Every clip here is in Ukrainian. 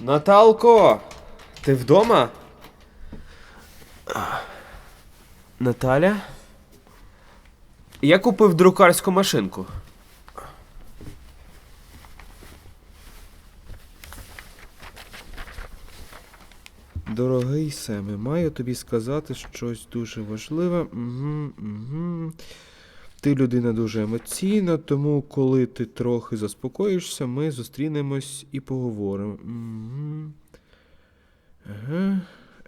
Наталко! Ти вдома? Наталя? Я купив друкарську машинку. Дорогий Семе, маю тобі сказати щось дуже важливе. Угу, угу. Ти людина дуже емоційна, тому коли ти трохи заспокоїшся, ми зустрінемось і поговоримо. Угу. Ага.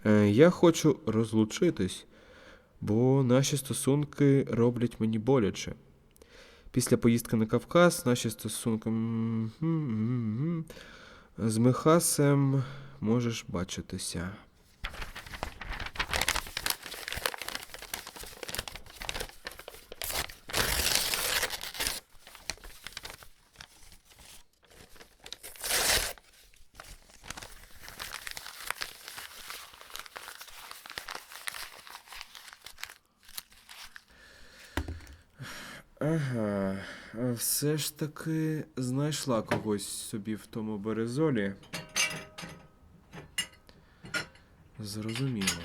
Е, я хочу розлучитись, бо наші стосунки роблять мені боляче. Після поїздки на Кавказ наші стосунки. З Михасем можеш бачитися. Ага, все ж таки знайшла когось собі в тому березолі. Зрозуміло.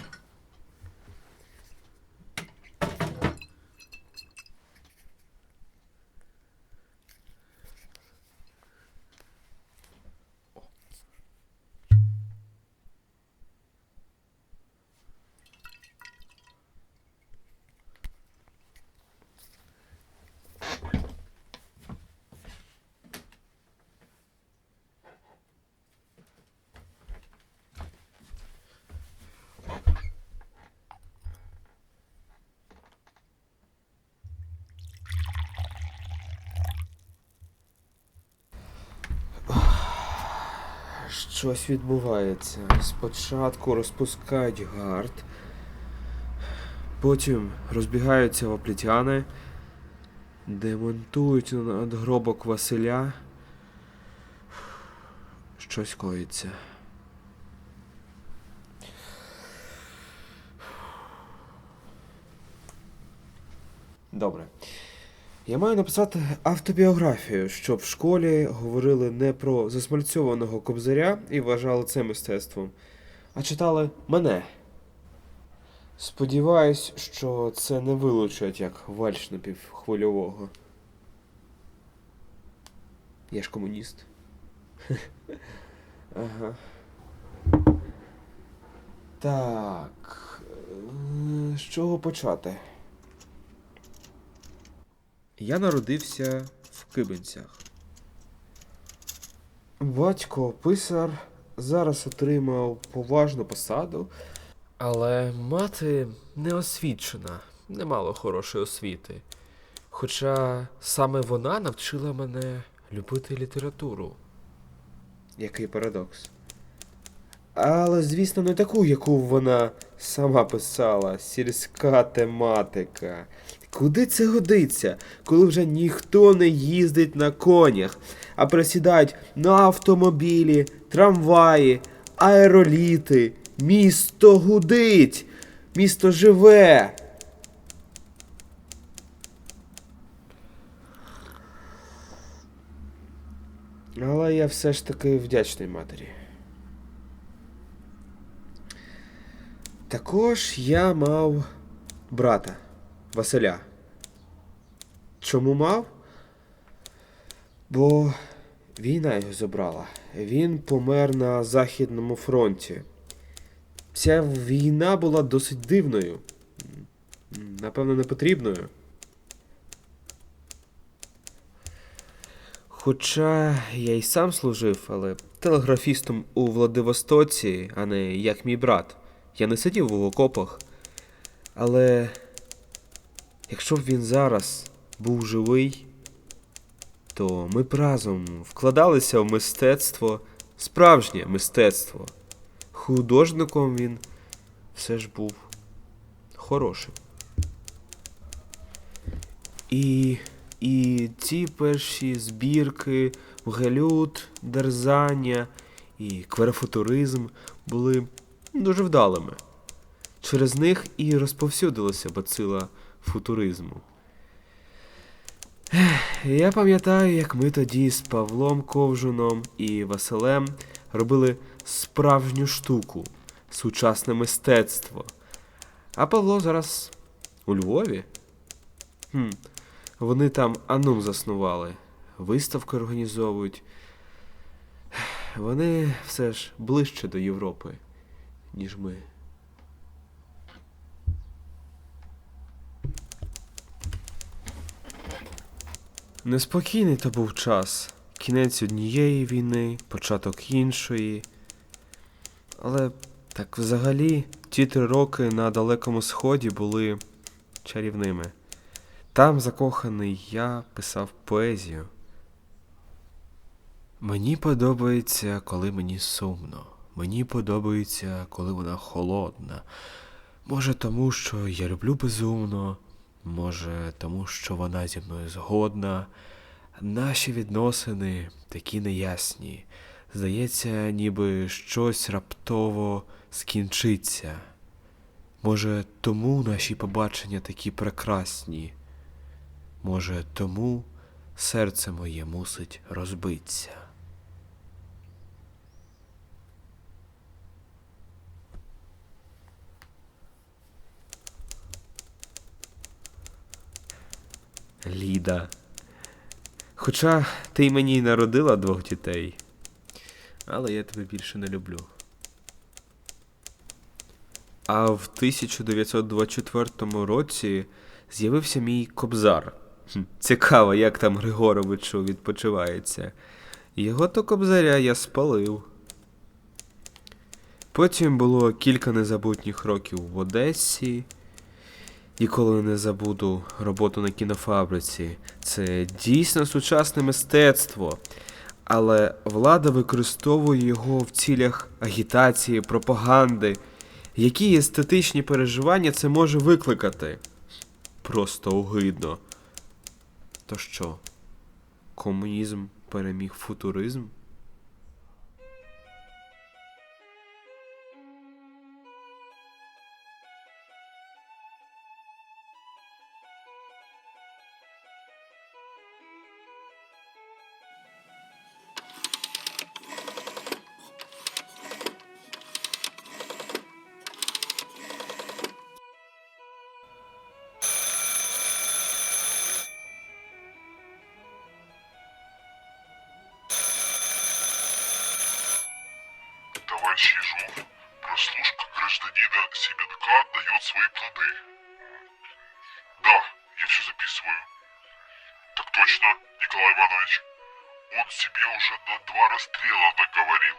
Щось відбувається. Спочатку розпускають гард, потім розбігаються ваплітяни, демонтують надгробок Василя. Щось коїться. Добре. Я маю написати автобіографію, щоб в школі говорили не про засмальцьованого кобзаря і вважали це мистецтвом, а читали мене. Сподіваюсь, що це не вилучать як вальш напівхвильового. Я ж комуніст. Ага. Так. е, З чого почати? Я народився в Кибинцях. Батько писар зараз отримав поважну посаду. Але мати неосвічена, не мало хорошої освіти. Хоча саме вона навчила мене любити літературу. Який парадокс. Але, звісно, не таку, яку вона сама писала, сільська тематика. Куди це годиться, коли вже ніхто не їздить на конях, а присідають на автомобілі, трамваї, аероліти. Місто гудить, місто живе. Але я все ж таки вдячний матері. Також я мав брата Василя. Чому мав? Бо війна його забрала. Він помер на Західному фронті. Ця війна була досить дивною. Напевно, непотрібною. Хоча я й сам служив, але телеграфістом у Владивостоці, а не як мій брат. Я не сидів в окопах. Але якщо б він зараз був живий, то ми б разом вкладалися в мистецтво, справжнє мистецтво. Художником він все ж був хорошим. І, і ці перші збірки, гелют, дерзання і кверафутуризм були дуже вдалими. Через них і розповсюдилася бацила футуризму. Я пам'ятаю, як ми тоді з Павлом Ковжуном і Василем робили справжню штуку, сучасне мистецтво. А Павло зараз у Львові? Хм. Вони там Анум заснували, виставки організовують. Вони все ж ближче до Європи, ніж ми. Неспокійний то був час. Кінець однієї війни, початок іншої. Але так взагалі ті три роки на Далекому Сході були чарівними. Там закоханий я писав поезію. Мені подобається, коли мені сумно. Мені подобається, коли вона холодна. Може, тому що я люблю безумно, може, тому що вона зі мною згодна. Наші відносини такі неясні. Здається, ніби щось раптово скінчиться. Може, тому наші побачення такі прекрасні. Може, тому серце моє мусить розбитися. Ліда. Хоча ти й мені й народила двох дітей, але я тебе більше не люблю. А в 1924 році з'явився мій кобзар. Цікаво, як там Григоровичу відпочивається. Його то кобзаря я спалив. Потім було кілька незабутніх років в Одесі. Ніколи не забуду роботу на кінофабриці. Це дійсно сучасне мистецтво. Але влада використовує його в цілях агітації, пропаганди. Які естетичні переживання це може викликати? Просто огидно. То що? Комунізм переміг футуризм? Ежов, прослушка гражданина Семенка дает свои плоды. Да, я все записываю. Так точно, Николай Иванович. Он себе уже на два расстрела наговорил.